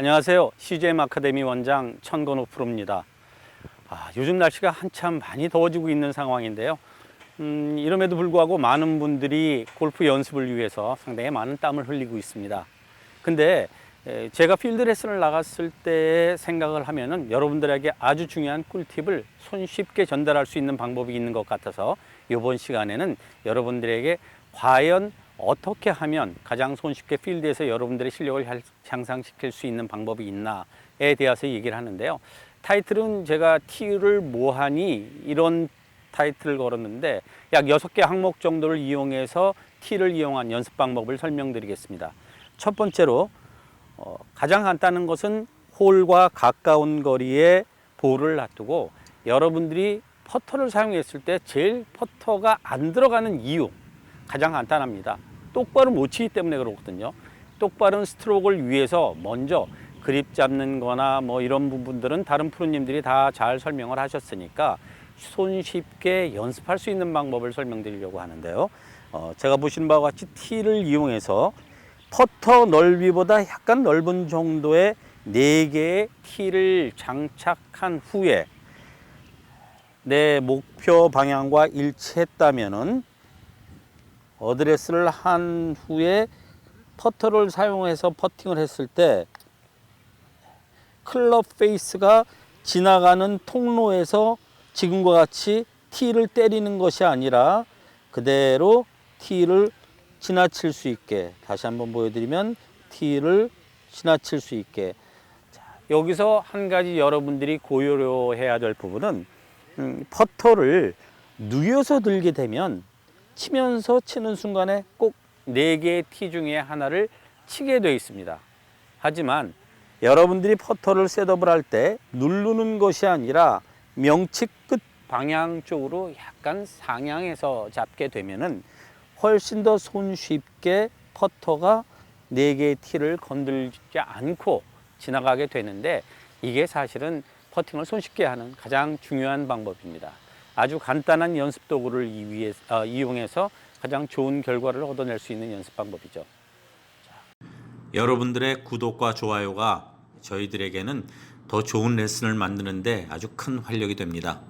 안녕하세요. CGM 아카데미 원장 천건호 프로입니다. 아, 요즘 날씨가 한참 많이 더워지고 있는 상황인데요. 음, 이럼에도 불구하고 많은 분들이 골프 연습을 위해서 상당히 많은 땀을 흘리고 있습니다. 근데 에, 제가 필드 레슨을 나갔을 때 생각을 하면은 여러분들에게 아주 중요한 꿀팁을 손쉽게 전달할 수 있는 방법이 있는 것 같아서 이번 시간에는 여러분들에게 과연 어떻게 하면 가장 손쉽게 필드에서 여러분들의 실력을 향- 향상시킬 수 있는 방법이 있나에 대해서 얘기를 하는데요. 타이틀은 제가 티를 뭐하니 이런 타이틀을 걸었는데 약 여섯 개 항목 정도를 이용해서 티를 이용한 연습 방법을 설명드리겠습니다. 첫 번째로 어, 가장 간단한 것은 홀과 가까운 거리에 볼을 놔두고 여러분들이 퍼터를 사용했을 때 제일 퍼터가 안 들어가는 이유 가장 간단합니다. 똑바로 못 치기 때문에 그렇거든요. 똑바른 스트로크를 위해서 먼저 그립 잡는 거나 뭐 이런 부분들은 다른 프로님들이 다 잘 설명을 하셨으니까 손쉽게 연습할 수 있는 방법을 설명드리려고 하는데요. 어, 제가 보시는 바와 같이 티를 이용해서 퍼터 넓이보다 약간 넓은 정도의 네 개의 티를 장착한 후에 내 목표 방향과 일치했다면은 어드레스를 한 후에 퍼터를 사용해서 퍼팅을 했을 때 클럽 페이스가 지나가는 통로에서 지금과 같이 티를 때리는 것이 아니라 그대로 티를 지나칠 수 있게 다시 한번 보여드리면 티를 지나칠 수 있게. 자, 여기서 한 가지 여러분들이 고려해야 될 부분은 음, 퍼터를 누워서 들게 되면 치면서 치는 순간에 꼭 네 개의 티 중에 하나를 치게 되어 있습니다. 하지만 여러분들이 퍼터를 셋업을 할 때 누르는 것이 아니라 명치 끝 방향 쪽으로 약간 상향해서 잡게 되면은 훨씬 더 손쉽게 퍼터가 네 개의 티를 건들지 않고 지나가게 되는데 이게 사실은 퍼팅을 손쉽게 하는 가장 중요한 방법입니다. 아주 간단한 연습 도구를 어, 이용해서 가장 좋은 결과를 얻어낼 수 있는 연습 방법이죠. 여러분들의 구독과 좋아요가 저희들에게는 더 좋은 레슨을 만드는데 아주 큰 활력이 됩니다.